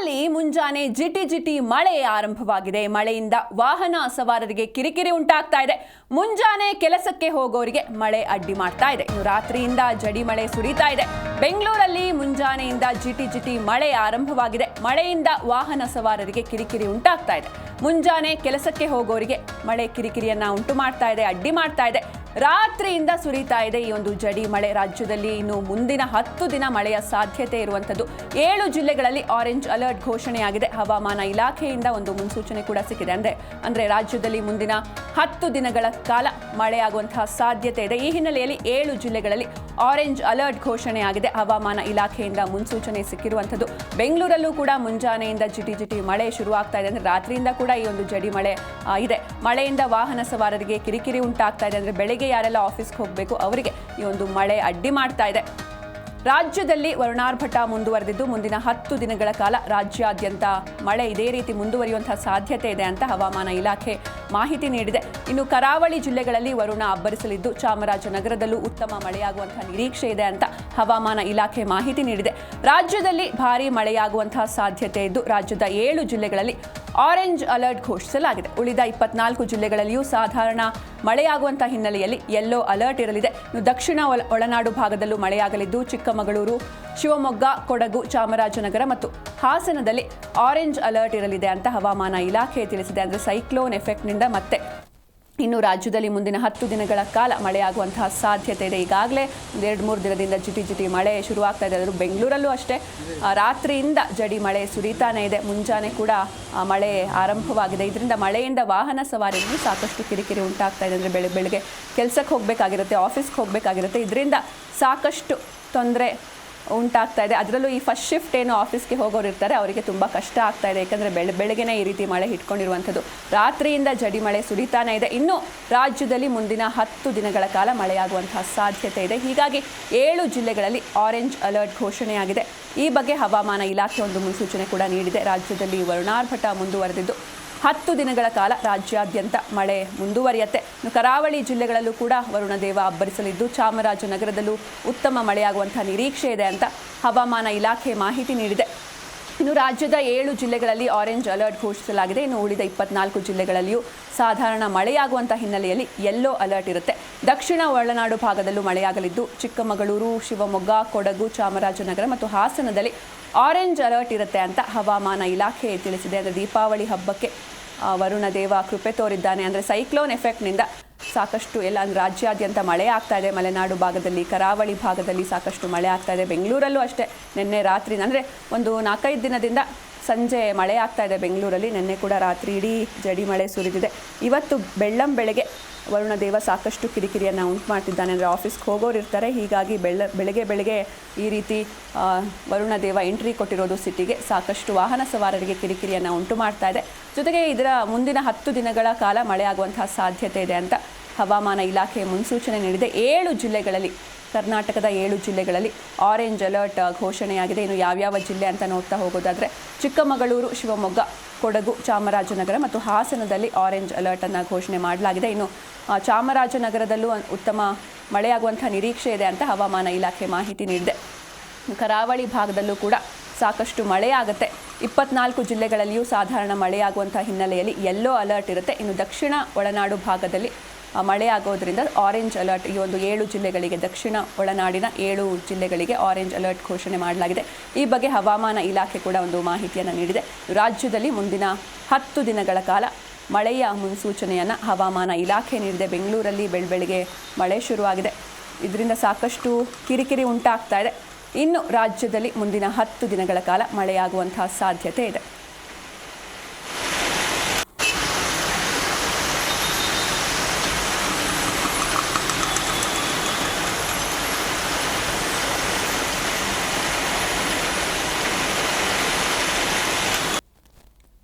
ಬೆಂಗಳೂರಲ್ಲಿ ಮುಂಜಾನೆ ಜಿಟಿ ಜಿಟಿ ಮಳೆ ಆರಂಭವಾಗಿದೆ. ಮಳೆಯಿಂದ ವಾಹನ ಸವಾರರಿಗೆ ಕಿರಿಕಿರಿ ಉಂಟಾಗ್ತಾ ಇದೆ. ಮುಂಜಾನೆ ಕೆಲಸಕ್ಕೆ ಹೋಗೋರಿಗೆ ಮಳೆ ಅಡ್ಡಿ ಮಾಡ್ತಾ ಇದೆ. ರಾತ್ರಿಯಿಂದ ಜಡಿ ಮಳೆ ಸುರಿತಾ ಇದೆ. ಬೆಂಗಳೂರಲ್ಲಿ ಮುಂಜಾನೆಯಿಂದ ಜಿಟಿ ಜಿಟಿ ಮಳೆ ಆರಂಭವಾಗಿದೆ. ಮಳೆಯಿಂದ ವಾಹನ ಸವಾರರಿಗೆ ಕಿರಿಕಿರಿ ಉಂಟಾಗ್ತಾ ಇದೆ. ಮುಂಜಾನೆ ಕೆಲಸಕ್ಕೆ ಹೋಗೋರಿಗೆ ಮಳೆ ಕಿರಿಕಿರಿಯನ್ನ ಉಂಟು ಮಾಡ್ತಾ ಇದೆ, ಅಡ್ಡಿ ಮಾಡ್ತಾ ಇದೆ. ರಾತ್ರಿಯಿಂದ ಸುರಿತಾ ಇದೆ ಈ ಒಂದು ಜಡಿ ಮಳೆ. ರಾಜ್ಯದಲ್ಲಿ ಇನ್ನು ಮುಂದಿನ ಹತ್ತು ದಿನ ಮಳೆಯ ಸಾಧ್ಯತೆ ಇರುವಂಥದ್ದು. ಏಳು ಜಿಲ್ಲೆಗಳಲ್ಲಿ ಆರೆಂಜ್ ಅಲರ್ಟ್ ಘೋಷಣೆಯಾಗಿದೆ. ಹವಾಮಾನ ಇಲಾಖೆಯಿಂದ ಒಂದು ಮುನ್ಸೂಚನೆ ಕೂಡ ಸಿಕ್ಕಿದೆ. ಅಂದ್ರೆ ಅಂದ್ರೆ ರಾಜ್ಯದಲ್ಲಿ ಮುಂದಿನ ಹತ್ತು ದಿನಗಳ ಕಾಲ ಮಳೆಯಾಗುವಂತಹ ಸಾಧ್ಯತೆ ಇದೆ. ಈ ಹಿನ್ನೆಲೆಯಲ್ಲಿ ಏಳು ಜಿಲ್ಲೆಗಳಲ್ಲಿ ಆರೆಂಜ್ ಅಲರ್ಟ್ ಘೋಷಣೆಯಾಗಿದೆ. ಹವಾಮಾನ ಇಲಾಖೆಯಿಂದ ಮುನ್ಸೂಚನೆ ಸಿಕ್ಕಿರುವಂಥದ್ದು. ಬೆಂಗಳೂರಲ್ಲೂ ಕೂಡ ಮುಂಜಾನೆಯಿಂದ ಜಿಟಿ ಜಿಟಿ ಮಳೆ ಶುರುವಾಗ್ತಾ ಇದೆ. ಅಂದ್ರೆ ರಾತ್ರಿಯಿಂದ ಕೂಡ ಈ ಒಂದು ಜಡಿ ಮಳೆ ಇದೆ. ಮಳೆಯಿಂದ ವಾಹನ ಸವಾರರಿಗೆ ಕಿರಿಕಿರಿ ಉಂಟಾಗ್ತಾ ಇದೆ. ಅಂದ್ರೆ ಬೆಳಗ್ಗೆ ಯಾರೆಲ್ಲ ಆಫೀಸ್ಗೆ ಹೋಗಬೇಕು, ಅವರಿಗೆ ಈ ಒಂದು ಮಳೆ ಅಡ್ಡಿ ಮಾಡ್ತಾ ಇದೆ. ರಾಜ್ಯದಲ್ಲಿ ವರುಣಾರ್ಭಟ ಮುಂದುವರೆದಿದ್ದು, ಮುಂದಿನ ಹತ್ತು ದಿನಗಳ ಕಾಲ ರಾಜ್ಯಾದ್ಯಂತ ಮಳೆ ಇದೇ ರೀತಿ ಮುಂದುವರಿಯುವಂತಹ ಸಾಧ್ಯತೆ ಇದೆ ಅಂತ ಹವಾಮಾನ ಇಲಾಖೆ ಮಾಹಿತಿ ನೀಡಿದೆ. ಇನ್ನು ಕರಾವಳಿ ಜಿಲ್ಲೆಗಳಲ್ಲಿ ವರುಣ ಅಬ್ಬರಿಸಲಿದ್ದು, ಚಾಮರಾಜನಗರದಲ್ಲೂ ಉತ್ತಮ ಮಳೆಯಾಗುವಂತಹ ನಿರೀಕ್ಷೆ ಇದೆ ಅಂತ ಹವಾಮಾನ ಇಲಾಖೆ ಮಾಹಿತಿ ನೀಡಿದೆ. ರಾಜ್ಯದಲ್ಲಿ ಭಾರೀ ಮಳೆಯಾಗುವಂತಹ ಸಾಧ್ಯತೆ ಇದ್ದು, ರಾಜ್ಯದ ಏಳು ಜಿಲ್ಲೆಗಳಲ್ಲಿ ಆರೆಂಜ್ ಅಲರ್ಟ್ ಘೋಷಿಸಲಾಗಿದೆ. ಉಳಿದ ಇಪ್ಪತ್ನಾಲ್ಕು ಜಿಲ್ಲೆಗಳಲ್ಲಿಯೂ ಸಾಧಾರಣ ಮಳೆಯಾಗುವಂತಹ ಹಿನ್ನೆಲೆಯಲ್ಲಿ ಯೆಲ್ಲೋ ಅಲರ್ಟ್ ಇರಲಿದೆ. ಇನ್ನು ದಕ್ಷಿಣ ಒಳನಾಡು ಭಾಗದಲ್ಲೂ ಮಳೆಯಾಗಲಿದ್ದು, ಚಿಕ್ಕಮಗಳೂರು, ಶಿವಮೊಗ್ಗ, ಕೊಡಗು, ಚಾಮರಾಜನಗರ ಮತ್ತು ಹಾಸನದಲ್ಲಿ ಆರೆಂಜ್ ಅಲರ್ಟ್ ಇರಲಿದೆ ಅಂತ ಹವಾಮಾನ ಇಲಾಖೆ ತಿಳಿಸಿದೆ. ಅಂದರೆ ಸೈಕ್ಲೋನ್ ಎಫೆಕ್ಟ್ನಿಂದ ಮತ್ತೆ. ಇನ್ನು ರಾಜ್ಯದಲ್ಲಿ ಮುಂದಿನ ಹತ್ತು ದಿನಗಳ ಕಾಲ ಮಳೆಯಾಗುವಂತಹ ಸಾಧ್ಯತೆ ಇದೆ. ಈಗಾಗಲೇ ಒಂದು ಎರಡು ಮೂರು ದಿನದಿಂದ ಜಿಟಿ ಜಿಟಿ ಮಳೆ ಶುರುವಾಗ್ತಾ ಇದೆ. ಆದರೂ ಬೆಂಗಳೂರಲ್ಲೂ ಅಷ್ಟೇ ರಾತ್ರಿಯಿಂದ ಜಡಿ ಮಳೆ ಸುರಿತಾನೇ ಇದೆ. ಮುಂಜಾನೆ ಕೂಡ ಮಳೆ ಆರಂಭವಾಗಿದೆ. ಇದರಿಂದ ಮಳೆಯಿಂದ ವಾಹನ ಸವಾರಿಗೂ ಸಾಕಷ್ಟು ಕಿರಿಕಿರಿ ಉಂಟಾಗ್ತಾ ಇದೆ ಅಂದರೆ ಬೆಳಗ್ಗೆ ಬೆಳಗ್ಗೆ ಕೆಲಸಕ್ಕೆ ಹೋಗಬೇಕಾಗಿರುತ್ತೆ, ಆಫೀಸ್ಗೆ ಹೋಗಬೇಕಾಗಿರುತ್ತೆ. ಇದರಿಂದ ಸಾಕಷ್ಟು ತೊಂದರೆ ಉಂಟಾಗ್ತಾ ಇದೆ. ಅದರಲ್ಲೂ ಈ ಫಸ್ಟ್ ಶಿಫ್ಟ್ ಏನು ಆಫೀಸ್ಗೆ ಹೋಗೋರು ಇರ್ತಾರೆ, ಅವರಿಗೆ ತುಂಬ ಕಷ್ಟ ಆಗ್ತಾ ಇದೆ. ಯಾಕಂದರೆ ಬೆಳ, ಬೆಳಗ್ಗೆನೇ ಈ ರೀತಿ ಮಳೆ ಹಿಡ್ಕೊಂಡಿರುವಂಥದ್ದು. ರಾತ್ರಿಯಿಂದ ಜಡಿ ಮಳೆ ಸುರಿತಾನೇ ಇದೆ. ಇನ್ನು ರಾಜ್ಯದಲ್ಲಿ ಮುಂದಿನ ಹತ್ತು ದಿನಗಳ ಕಾಲ ಮಳೆಯಾಗುವಂತಹ ಸಾಧ್ಯತೆ ಇದೆ. ಹೀಗಾಗಿ ಏಳು ಜಿಲ್ಲೆಗಳಲ್ಲಿ ಆರೆಂಜ್ ಅಲರ್ಟ್ ಘೋಷಣೆಯಾಗಿದೆ. ಈ ಬಗ್ಗೆ ಹವಾಮಾನ ಇಲಾಖೆ ಒಂದು ಮುನ್ಸೂಚನೆ ಕೂಡ ನೀಡಿದೆ. ರಾಜ್ಯದಲ್ಲಿ ವರುಣಾರ್ಭಟ ಮುಂದುವರೆದಿದ್ದು ಹತ್ತು ದಿನಗಳ ಕಾಲ ರಾಜ್ಯಾದ್ಯಂತ ಮಳೆ ಮುಂದುವರಿಯುತ್ತೆ. ಕರಾವಳಿ ಜಿಲ್ಲೆಗಳಲ್ಲೂ ಕೂಡ ವರುಣದೇವ ಅಬ್ಬರಿಸಲಿದ್ದು, ಚಾಮರಾಜನಗರದಲ್ಲೂ ಉತ್ತಮ ಮಳೆಯಾಗುವಂತಹ ನಿರೀಕ್ಷೆ ಇದೆ ಅಂತ ಹವಾಮಾನ ಇಲಾಖೆ ಮಾಹಿತಿ ನೀಡಿದೆ. ಇನ್ನು ರಾಜ್ಯದ ಏಳು ಜಿಲ್ಲೆಗಳಲ್ಲಿ ಆರೆಂಜ್ ಅಲರ್ಟ್ ಘೋಷಿಸಲಾಗಿದೆ. ಇನ್ನು ಉಳಿದ ಇಪ್ಪತ್ನಾಲ್ಕು ಜಿಲ್ಲೆಗಳಲ್ಲಿಯೂ ಸಾಧಾರಣ ಮಳೆಯಾಗುವಂಥ ಹಿನ್ನೆಲೆಯಲ್ಲಿ ಯೆಲ್ಲೋ ಅಲರ್ಟ್ ಇರುತ್ತೆ. ದಕ್ಷಿಣ ಒಳನಾಡು ಭಾಗದಲ್ಲೂ ಮಳೆಯಾಗಲಿದ್ದು, ಚಿಕ್ಕಮಗಳೂರು, ಶಿವಮೊಗ್ಗ, ಕೊಡಗು, ಚಾಮರಾಜನಗರ ಮತ್ತು ಹಾಸನದಲ್ಲಿ ಆರೆಂಜ್ ಅಲರ್ಟ್ ಇರುತ್ತೆ ಅಂತ ಹವಾಮಾನ ಇಲಾಖೆ ತಿಳಿಸಿದೆ. ಅಂದರೆ ದೀಪಾವಳಿ ಹಬ್ಬಕ್ಕೆ ವರುಣ ದೇವ ಕೃಪೆ ತೋರಿದ್ದಾನೆ. ಅಂದರೆ ಸೈಕ್ಲೋನ್ ಎಫೆಕ್ಟ್ನಿಂದ ಸಾಕಷ್ಟು ಎಲ್ಲ ರಾಜ್ಯಾದ್ಯಂತ ಮಳೆ ಆಗ್ತಾ ಇದೆ. ಮಲೆನಾಡು ಭಾಗದಲ್ಲಿ, ಕರಾವಳಿ ಭಾಗದಲ್ಲಿ ಸಾಕಷ್ಟು ಮಳೆ ಆಗ್ತಾ ಇದೆ. ಬೆಂಗಳೂರಲ್ಲೂ ಅಷ್ಟೇ ನಿನ್ನೆ ರಾತ್ರಿ, ಅಂದರೆ ಒಂದು ನಾಲ್ಕೈದು ದಿನದಿಂದ ಸಂಜೆ ಮಳೆ ಆಗ್ತಾ ಇದೆ ಬೆಂಗಳೂರಲ್ಲಿ. ನಿನ್ನೆ ಕೂಡ ರಾತ್ರಿ ಇಡೀ ಜಡಿ ಮಳೆ ಸುರಿದಿದೆ. ಇವತ್ತು ಬೆಳ್ಳಂ ಬೆಳಗ್ಗೆ ವರುಣ ದೇವ ಸಾಕಷ್ಟು ಕಿರಿಕಿರಿಯನ್ನು ಉಂಟು ಮಾಡ್ತಿದ್ದಾನೆ ಅಂದರೆ ಆಫೀಸ್ಗೆ ಹೋಗೋರು ಇರ್ತಾರೆ. ಹೀಗಾಗಿ ಬೆಳ್ಳ ಬೆಳಗ್ಗೆ ಬೆಳಗ್ಗೆ ಈ ರೀತಿ ವರುಣ ದೇವ ಎಂಟ್ರಿ ಕೊಟ್ಟಿರೋದು ಸಿಟಿಗೆ ಸಾಕಷ್ಟು ವಾಹನ ಸವಾರರಿಗೆ ಕಿರಿಕಿರಿಯನ್ನು ಉಂಟು ಮಾಡ್ತಾ ಇದೆ. ಜೊತೆಗೆ ಇದರ ಮುಂದಿನ ಹತ್ತು ದಿನಗಳ ಕಾಲ ಮಳೆಯಾಗುವಂತಹ ಸಾಧ್ಯತೆ ಇದೆ ಅಂತ ಹವಾಮಾನ ಇಲಾಖೆ ಮುನ್ಸೂಚನೆ ನೀಡಿದೆ. ಏಳು ಜಿಲ್ಲೆಗಳಲ್ಲಿ, ಕರ್ನಾಟಕದ ಏಳು ಜಿಲ್ಲೆಗಳಲ್ಲಿ ಆರೆಂಜ್ ಅಲರ್ಟ್ ಘೋಷಣೆಯಾಗಿದೆ. ಇನ್ನು ಯಾವ್ಯಾವ ಜಿಲ್ಲೆ ಅಂತ ನೋಡ್ತಾ ಹೋಗೋದಾದರೆ, ಚಿಕ್ಕಮಗಳೂರು, ಶಿವಮೊಗ್ಗ, ಕೊಡಗು, ಚಾಮರಾಜನಗರ ಮತ್ತು ಹಾಸನದಲ್ಲಿ ಆರೆಂಜ್ ಅಲರ್ಟನ್ನು ಘೋಷಣೆ ಮಾಡಲಾಗಿದೆ. ಇನ್ನು ಚಾಮರಾಜನಗರದಲ್ಲೂ ಉತ್ತಮ ಮಳೆಯಾಗುವಂಥ ನಿರೀಕ್ಷೆ ಇದೆ ಅಂತ ಹವಾಮಾನ ಇಲಾಖೆ ಮಾಹಿತಿ ನೀಡಿದೆ. ಕರಾವಳಿ ಭಾಗದಲ್ಲೂ ಕೂಡ ಸಾಕಷ್ಟು ಮಳೆಯಾಗುತ್ತೆ ಇಪ್ಪತ್ನಾಲ್ಕು ಜಿಲ್ಲೆಗಳಲ್ಲಿಯೂ ಸಾಧಾರಣ ಮಳೆಯಾಗುವಂಥ ಹಿನ್ನೆಲೆಯಲ್ಲಿ ಯೆಲ್ಲೋ ಅಲರ್ಟ್ ಇರುತ್ತೆ. ಇನ್ನು ದಕ್ಷಿಣ ಒಳನಾಡು ಭಾಗದಲ್ಲಿ ಆ, ಮಳೆಯಾಗೋದ್ರಿಂದ ಆರೆಂಜ್ ಅಲರ್ಟ್ ಈ ಒಂದು ಏಳು ಜಿಲ್ಲೆಗಳಿಗೆ ದಕ್ಷಿಣ ಒಳನಾಡಿನ ಏಳು ಜಿಲ್ಲೆಗಳಿಗೆ ಆರೆಂಜ್ ಅಲರ್ಟ್ ಘೋಷಣೆ ಮಾಡಲಾಗಿದೆ. ಈ ಬಗ್ಗೆ ಹವಾಮಾನ ಇಲಾಖೆ ಕೂಡ ಒಂದು ಮಾಹಿತಿಯನ್ನು ನೀಡಿದೆ. ರಾಜ್ಯದಲ್ಲಿ ಮುಂದಿನ ಹತ್ತು ದಿನಗಳ ಕಾಲ ಮಳೆಯ ಮುನ್ಸೂಚನೆಯನ್ನು ಹವಾಮಾನ ಇಲಾಖೆ ನೀಡಿದೆ. ಬೆಂಗಳೂರಲ್ಲಿ ಬೆಳಬೆಳಿಗ್ಗೆ ಮಳೆ ಶುರುವಾಗಿದೆ. ಇದರಿಂದ ಸಾಕಷ್ಟು ಕಿರಿಕಿರಿ ಉಂಟಾಗ್ತಾ ಇದೆ. ಇನ್ನು ರಾಜ್ಯದಲ್ಲಿ ಮುಂದಿನ ಹತ್ತು ದಿನಗಳ ಕಾಲ ಮಳೆಯಾಗುವಂತಹ ಸಾಧ್ಯತೆ ಇದೆ.